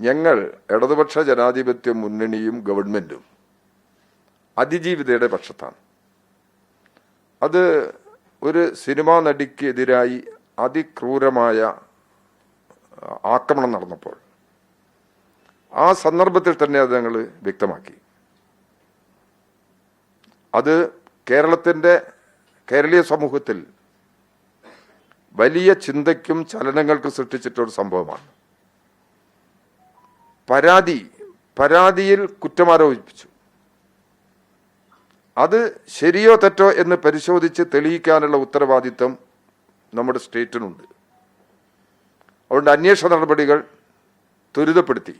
ഞങ്ങൾ ഇടതുപക്ഷ ജനാധിപത്യ മുന്നണിയും ഗവൺമെന്റും അതിജീവിതയുടെ പക്ഷത്താണ്. അത് ഒരു സിനിമാ നടിക്കെതിരായി അതിക്രൂരമായ ആക്രമണം നടന്നപ്പോൾ ആ സന്ദർഭത്തിൽ തന്നെ അത് ഞങ്ങൾ വ്യക്തമാക്കി. അത് കേരളത്തിന്റെ കേരളീയ സമൂഹത്തിൽ വലിയ ചിന്തയ്ക്കും ചലനങ്ങൾക്കും സൃഷ്ടിച്ചിട്ടൊരു സംഭവമാണ്. പരാതി പരാതിയിൽ കുറ്റമാരോപിച്ചു അത് ശരിയോ തെറ്റോ എന്ന് പരിശോധിച്ച് തെളിയിക്കാനുള്ള ഉത്തരവാദിത്വം നമ്മുടെ സ്റ്റേറ്റിനുണ്ട്. അതുകൊണ്ട് അന്വേഷണ നടപടികൾ ത്വരിതപ്പെടുത്തി.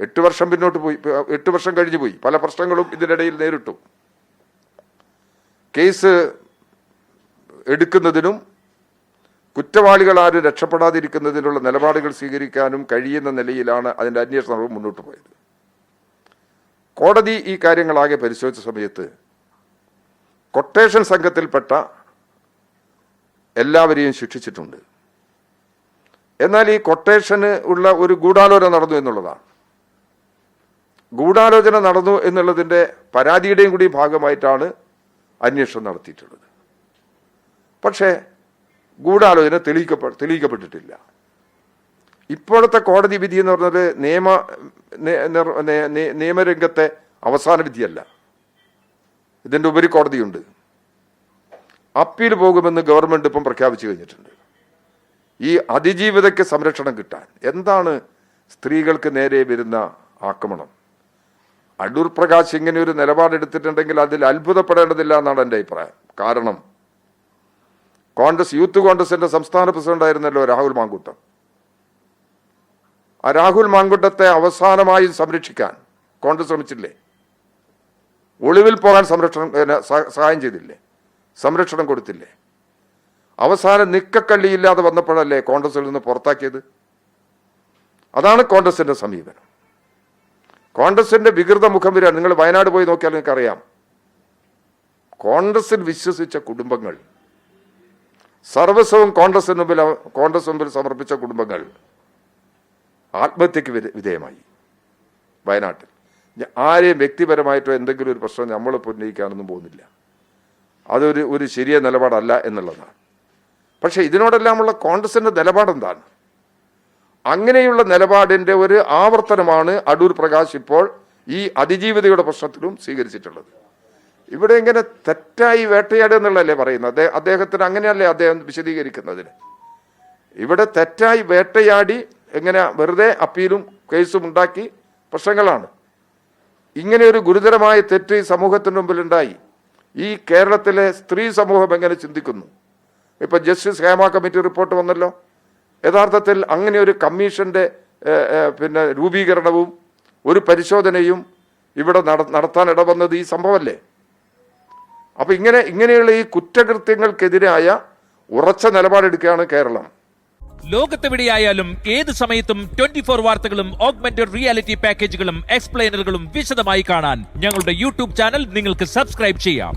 എട്ട് വർഷം പിന്നോട്ട് പോയി എട്ട് വർഷം കഴിഞ്ഞു പോയി. പല പ്രശ്നങ്ങളും ഇതിനിടയിൽ നേരിട്ടു. കേസ് എടുക്കുന്നതിനും കുറ്റവാളികൾ ആരും രക്ഷപ്പെടാതിരിക്കുന്നതിനുള്ള നിലപാടുകൾ സ്വീകരിക്കാനും കഴിയുന്ന നിലയിലാണ് അതിന്റെ അന്വേഷണം മുന്നോട്ട് പോയത്. കോടതി ഈ കാര്യങ്ങളാകെ പരിശോധിച്ച സമയത്ത് കൊട്ടേഷൻ സംഘത്തിൽപ്പെട്ട എല്ലാവരെയും ശിക്ഷിച്ചിട്ടുണ്ട്. എന്നാൽ ഈ കൊട്ടേഷന് ഉള്ള ഒരു ഗൂഢാലോചന നടന്നു എന്നുള്ളതാണ്. ഗൂഢാലോചന നടന്നു എന്നുള്ളതിന്റെ പരാതിയുടെയും കൂടി ഭാഗമായിട്ടാണ് അന്വേഷണം നടത്തിയിട്ടുള്ളത്. പക്ഷേ ഗൂഢാലോചന തെളിയിക്കപ്പെ തെളിയിക്കപ്പെട്ടിട്ടില്ല. ഇപ്പോഴത്തെ കോടതി വിധി എന്ന് പറഞ്ഞത് നിയമ നിയമരംഗത്തെ അവസാന വിധിയല്ല. ഇതിന്റെ ഉപരി കോടതിയുണ്ട്. അപ്പീൽ പോകുമെന്ന് ഗവൺമെന്റ് ഇപ്പം പ്രഖ്യാപിച്ചു കഴിഞ്ഞിട്ടുണ്ട്. ഈ അതിജീവിതയ്ക്ക് സംരക്ഷണം കിട്ടാൻ എന്താണ് സ്ത്രീകൾക്ക് നേരെ വരുന്ന ആക്രമണം? അടൂർ പ്രകാശ് ഇങ്ങനെ ഒരു നിലപാടെടുത്തിട്ടുണ്ടെങ്കിൽ അതിൽ അത്ഭുതപ്പെടേണ്ടതില്ല എന്നാണ് എന്റെ അഭിപ്രായം. കാരണം കോൺഗ്രസ് യൂത്ത് കോൺഗ്രസിന്റെ സംസ്ഥാന പ്രസിഡന്റായിരുന്നല്ലോ രാഹുൽ മാങ്കൂട്ടം. ആ രാഹുൽ മാങ്കുട്ടത്തെ അവസാനമായി സംരക്ഷിക്കാൻ കോൺഗ്രസ് ശ്രമിച്ചില്ലേ? ഒളിവിൽ പോകാൻ സംരക്ഷണം സഹായം ചെയ്തില്ലേ? സംരക്ഷണം കൊടുത്തില്ലേ? അവസാനം നിക്കക്കള്ളിയില്ലാതെ വന്നപ്പോഴല്ലേ കോൺഗ്രസിൽ നിന്ന് പുറത്താക്കിയത്? അതാണ് കോൺഗ്രസിന്റെ സമീപനം. കോൺഗ്രസിന്റെ വികൃത മുഖം വരിക നിങ്ങൾ വയനാട് പോയി നോക്കിയാൽ നിങ്ങൾക്ക് അറിയാം കോൺഗ്രസിൽ വിശ്വസിച്ച കുടുംബങ്ങൾ സർവസ്വവും കോൺഗ്രസിന് മുമ്പിൽ കോൺഗ്രസ് മുമ്പിൽ സമർപ്പിച്ച കുടുംബങ്ങൾ ആത്മഹത്യക്ക് വിധേ- വിധേയമായി. വയനാട്ടിൽ. ആരെയും വ്യക്തിപരമായിട്ടോ എന്തെങ്കിലും ഒരു പ്രശ്നം നമ്മൾ ഉന്നയിക്കാനൊന്നും പോകുന്നില്ല. അതൊരു ഒരു ശരിയ നിലപാടല്ല എന്നുള്ളതാണ്. പക്ഷെ ഇതിനോടെല്ലാമുള്ള കോൺഗ്രസിന്റെ നിലപാടെന്താണ്? അങ്ങനെയുള്ള നിലപാടിന്റെ ഒരു ആവർത്തനമാണ് അടൂർ പ്രകാശ് ഇപ്പോൾ ഈ അതിജീവിതയുടെ പ്രശ്നത്തിലും സ്വീകരിച്ചിട്ടുള്ളത്. ഇവിടെ ഇങ്ങനെ തെറ്റായി വേട്ടയാടുക എന്നുള്ളതല്ലേ പറയുന്നത്? അദ്ദേഹം അദ്ദേഹത്തിന് അങ്ങനെയല്ലേ അദ്ദേഹം വിശദീകരിക്കുന്നതിന്? ഇവിടെ തെറ്റായി വേട്ടയാടി എങ്ങനെ വെറുതെ അപ്പീലും കേസും ഉണ്ടാക്കി പ്രശ്നങ്ങളാണ്. ഇങ്ങനെ ഒരു ഗുരുതരമായ തെറ്റ് സമൂഹത്തിന് മുമ്പിലുണ്ടായി. ഈ കേരളത്തിലെ സ്ത്രീ സമൂഹം എങ്ങനെ ചിന്തിക്കുന്നു? ഇപ്പൊ ജസ്റ്റിസ് ഹേമ കമ്മിറ്റി റിപ്പോർട്ട് വന്നല്ലോ. യഥാർത്ഥത്തിൽ അങ്ങനെ ഒരു കമ്മീഷന്റെ പിന്നെ രൂപീകരണവും ഒരു പരിശോധനയും ഇവിടെ നട- നടത്താൻ ഇടവന്നത് ഈ സംഭവമല്ലേ? അപ്പൊ ഇങ്ങനെ ഇങ്ങനെയുള്ള ഈ കുറ്റകൃത്യങ്ങൾക്കെതിരായ ഉറച്ച നിലപാടെടുക്കുകയാണ് കേരളം. ലോകത്തെവിടെയായാലും ഏത് സമയത്തും ട്വന്റി ഫോർ വാർത്തകളും ഓഗ്മെന്റഡ് റിയാലിറ്റി പാക്കേജുകളും എക്സ്പ്ലെയിനറുകളും വിശദമായി കാണാൻ ഞങ്ങളുടെ യൂട്യൂബ് ചാനൽ നിങ്ങൾക്ക് സബ്സ്ക്രൈബ് ചെയ്യാം.